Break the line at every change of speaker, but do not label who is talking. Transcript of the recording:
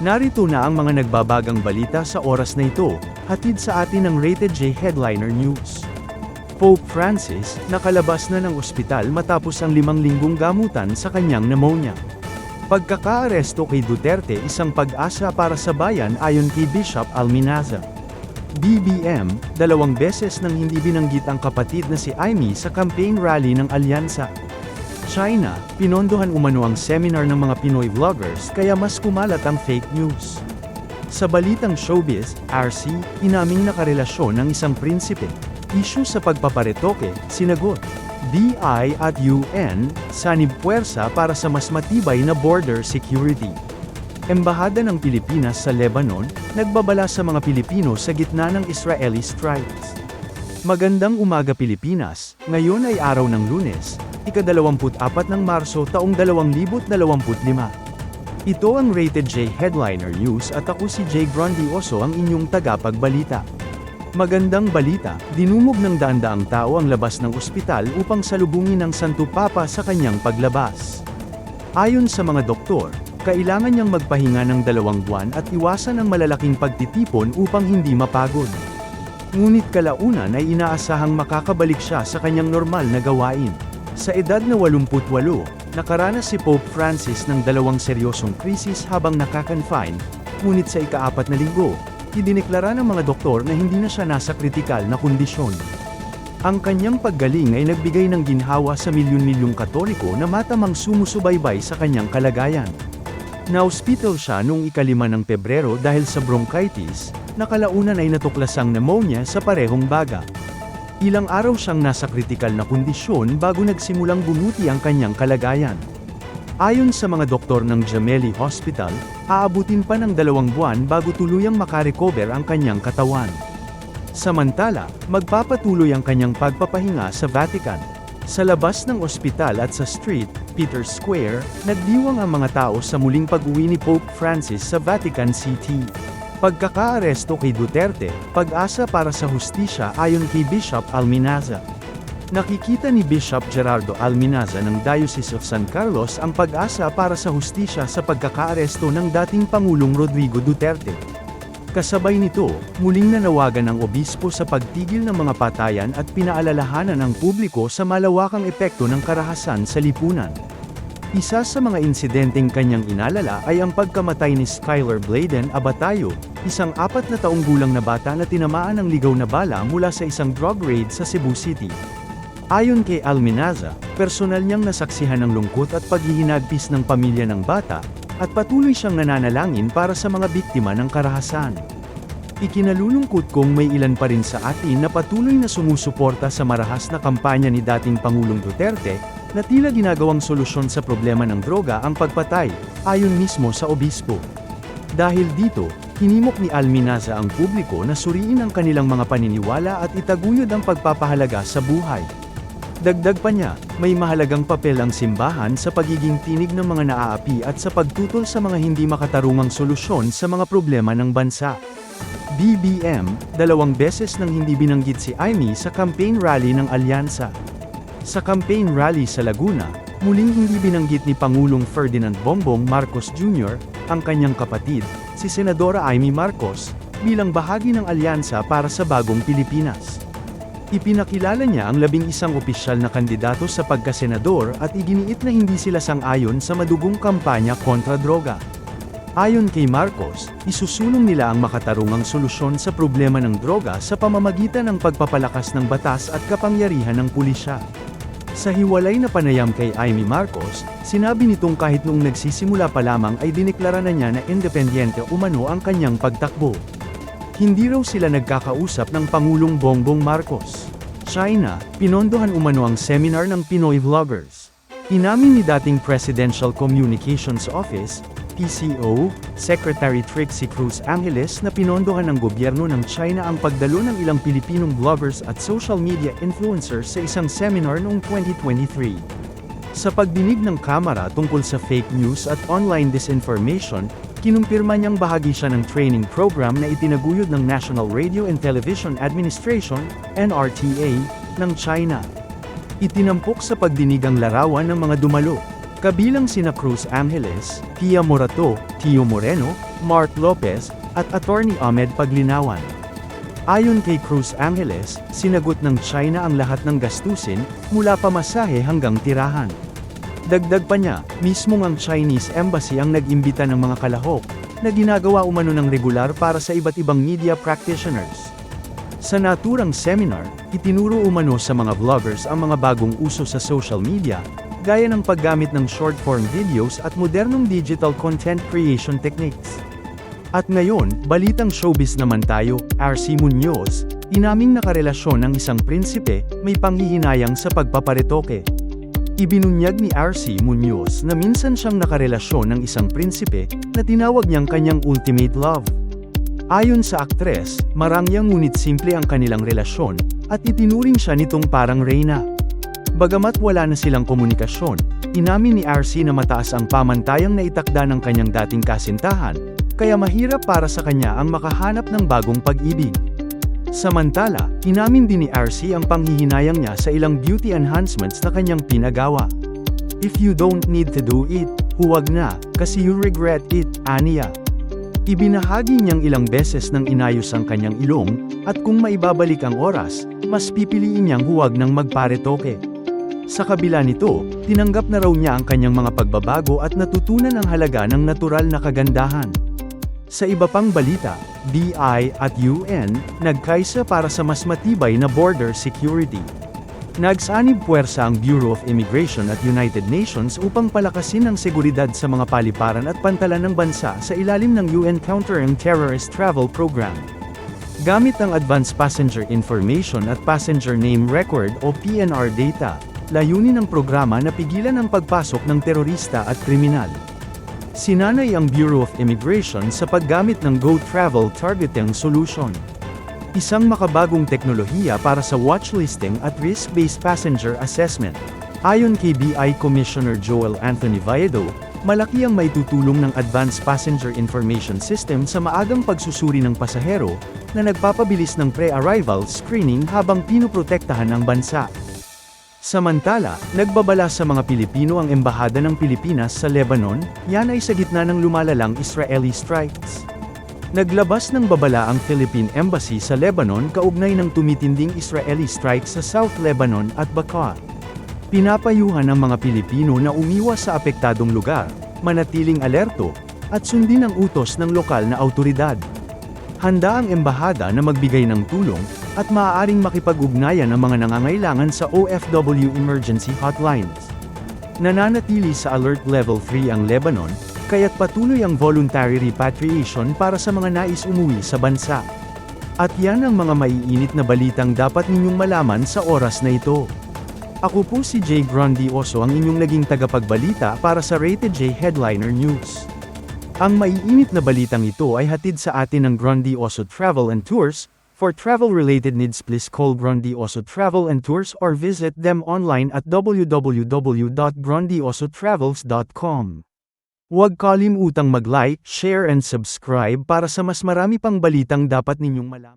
Narito na ang mga nagbabagang balita sa oras na ito, hatid sa atin ng Rated J Headliner News. Pope Francis, nakalabas na ng ospital matapos ang limang linggong gamutan sa kanyang pneumonia. Pagkakaaresto kay Duterte isang pag-asa para sa bayan ayon kay Bishop Alminaza. BBM, dalawang beses nang hindi binanggit ang kapatid na si Amy sa campaign rally ng Alyansa. China, pinondohan umano ang seminar ng mga Pinoy vloggers kaya mas kumalat ang fake news. Sa balitang showbiz, RC, inaming nakarelasyon ng isang prinsipe. Issue sa pagpaparetoke, sinagot. BI at UN, sanib puwersa para sa mas matibay na border security. Embahada ng Pilipinas sa Lebanon, nagbabala sa mga Pilipino sa gitna ng Israeli strikes. Magandang umaga Pilipinas, ngayon ay araw ng lunes, ika-24 ng Marso taong 2025. Ito ang Rated J Headliner News at ako si Jay Grandioso ang inyong tagapagbalita. Magandang balita, dinumog ng daan-daang tao ang labas ng ospital upang salubungin ang Santo Papa sa kanyang paglabas. Ayon sa mga doktor, kailangan niyang magpahinga ng dalawang buwan at iwasan ang malalaking pagtitipon upang hindi mapagod. Ngunit kalaunan ay inaasahang makakabalik siya sa kanyang normal na gawain. Sa edad na 88, nakaranas si Pope Francis ng dalawang seryosong krisis habang nakakonfine, ngunit sa ikaapat na linggo, idineklara ng mga doktor na hindi na siya nasa kritikal na kondisyon. Ang kanyang paggaling ay nagbigay ng ginhawa sa milyon-milyong katoliko na matamang sumusubaybay sa kanyang kalagayan. Na-hospital siya noong ikalima ng Pebrero dahil sa bronchitis, nakalaunan ay natuklasang pneumonia sa parehong baga. Ilang araw siyang nasa kritikal na kondisyon bago nagsimulang bumuti ang kanyang kalagayan. Ayon sa mga doktor ng Gemelli Hospital, aabutin pa ng dalawang buwan bago tuluyang makarecover ang kanyang katawan. Samantala, magpapatuloy ang kanyang pagpapahinga sa Vatican. Sa labas ng ospital at sa street, Peter Square, nagdiwang ang mga tao sa muling pag-uwi ni Pope Francis sa Vatican City. Pagkakaaresto kay Duterte, pag-asa para sa hustisya ayon kay Bishop Alminaza. Nakikita ni Bishop Gerardo Alminaza ng Diocese of San Carlos ang pag-asa para sa hustisya sa pagkakaaresto ng dating Pangulong Rodrigo Duterte. Kasabay nito, muling nanawagan ang obispo sa pagtigil ng mga patayan at pinaalalahanan ang publiko sa malawakang epekto ng karahasan sa lipunan. Isa sa mga insidenteng kanyang inalala ay ang pagkamatay ni Skylar Bladen Abatayo, isang apat na taong gulang na bata na tinamaan ng ligaw na bala mula sa isang drug raid sa Cebu City. Ayon kay Alminaza, personal niyang nasaksihan ang lungkot at paghihinagpis ng pamilya ng bata, at patuloy siyang nananalangin para sa mga biktima ng karahasan. Ikinalulungkot kong may ilan pa rin sa atin na patuloy na sumusuporta sa marahas na kampanya ni dating Pangulong Duterte, na tila ginagawang solusyon sa problema ng droga ang pagpatay, ayon mismo sa obispo. Dahil dito, hinimok ni Alminaza ang publiko na suriin ang kanilang mga paniniwala at itaguyod ang pagpapahalaga sa buhay. Dagdag pa niya, may mahalagang papel ang simbahan sa pagiging tinig ng mga naaapi at sa pagtutol sa mga hindi makatarungang solusyon sa mga problema ng bansa. BBM, dalawang beses nang hindi binanggit si Amy sa campaign rally ng Alyansa. Sa campaign rally sa Laguna, muling hindi binanggit ni Pangulong Ferdinand Bongbong Marcos Jr., ang kanyang kapatid, si Senadora Amy Marcos, bilang bahagi ng alyansa para sa bagong Pilipinas. Ipinakilala niya ang labing isang opisyal na kandidato sa pagkasenador at iginiit na hindi sila sang-ayon sa madugong kampanya kontra droga. Ayon kay Marcos, isusulong nila ang makatarungang solusyon sa problema ng droga sa pamamagitan ng pagpapalakas ng batas at kapangyarihan ng pulisya. Sa hiwalay na panayam kay Amy Marcos, sinabi nitong kahit noong nagsisimula pa lamang ay dineklara na niya na independyente umano ang kanyang pagtakbo. Hindi raw sila nagkakausap ng Pangulong Bongbong Marcos. China, pinondohan umano ang seminar ng Pinoy vloggers. Inamin ni dating Presidential Communications Office, PCO, Secretary Trixie Cruz Angeles na pinondohan ng gobyerno ng China ang pagdalo ng ilang Pilipinong vloggers at social media influencers sa isang seminar noong 2023. Sa pagdinig ng Kamara tungkol sa fake news at online disinformation, kinumpirma niyang bahagi siya ng training program na itinaguyod ng National Radio and Television Administration, NRTA, ng China. Itinampok sa pagdinig ang larawan ng mga dumalo, kabilang sina Cruz Angeles, Pia Morato, Tio Moreno, Mark Lopez, at Attorney Ahmed Paglinawan. Ayon kay Cruz Angeles, sinagot ng China ang lahat ng gastusin, mula pamasahe hanggang tirahan. Dagdag pa niya, mismong ang Chinese Embassy ang nag-imbita ng mga kalahok, na ginagawa umano ng regular para sa iba't ibang media practitioners. Sa naturang seminar, itinuro umano sa mga vloggers ang mga bagong uso sa social media, gaya ng paggamit ng short-form videos at modernong digital content creation techniques. At ngayon, balitang showbiz naman tayo, RC Munoz, inaming nakarelasyon ng isang prinsipe, may panghihinayang sa pagpaparetoke. Ibinunyag ni RC Munoz na minsan siyang nakarelasyon ng isang prinsipe, na tinawag niyang kanyang ultimate love. Ayon sa aktres, marangyang ngunit simple ang kanilang relasyon, at itinuring siya nitong parang reyna. Bagamat wala na silang komunikasyon, inamin ni RC na mataas ang pamantayang na itakda ng kanyang dating kasintahan, kaya mahirap para sa kanya ang makahanap ng bagong pag-ibig. Samantala, inamin din ni RC ang panghihinayang niya sa ilang beauty enhancements na kanyang pinagawa. If you don't need to do it, huwag na, kasi you regret it, aniya. Ibinahagi niyang ilang beses nang inayos ang kanyang ilong, at kung maibabalik ang oras, mas pipiliin niyang huwag nang magparetoke. Sa kabila nito, tinanggap na raw niya ang kanyang mga pagbabago at natutunan ang halaga ng natural na kagandahan. Sa iba pang balita, BI at UN, nagkaisa para sa mas matibay na border security. Nagsanib puwersa ang Bureau of Immigration at United Nations upang palakasin ang seguridad sa mga paliparan at pantalan ng bansa sa ilalim ng UN Countering Terrorist Travel Program. Gamit ang Advanced Passenger Information at Passenger Name Record o PNR data, layunin ng programa na pigilan ang pagpasok ng terorista at kriminal. Sinanay ang Bureau of Immigration sa paggamit ng Go Travel Targeting Solution. Isang makabagong teknolohiya para sa watchlisting at risk-based passenger assessment. Ayon kay BI Commissioner Joel Anthony Valledo, malaki ang maitutulong ng Advanced Passenger Information System sa maagang pagsusuri ng pasahero, na nagpapabilis ng pre-arrival screening habang pinoprotektahan ang bansa. Samantala, nagbabala sa mga Pilipino ang Embahada ng Pilipinas sa Lebanon, yan ay sa gitna ng lumalalang Israeli strikes. Naglabas ng babala ang Philippine Embassy sa Lebanon kaugnay ng tumitinding Israeli strikes sa South Lebanon at Bekaa. Pinapayuhan ng mga Pilipino na umiwas sa apektadong lugar, manatiling alerto, at sundin ang utos ng lokal na autoridad. Handa ang embahada na magbigay ng tulong, at maaaring makipag-ugnayan ang mga nangangailangan sa OFW Emergency Hotlines. Nananatili sa Alert Level 3 ang Lebanon, kaya't patuloy ang voluntary repatriation para sa mga nais umuwi sa bansa. At yan ang mga maiinit na balitang dapat ninyong malaman sa oras na ito. Ako po si Jay Grandioso ang inyong naging tagapagbalita para sa Rated J Headliner News. Ang maiinit na balitang ito ay hatid sa atin ng Grandioso Travel and Tours. For travel-related needs please call Grandioso Travel and Tours or visit them online at www.grandiosotravels.com. Huwag kalimutang mag-like, share and subscribe para sa mas marami pang balitang dapat ninyong malaman.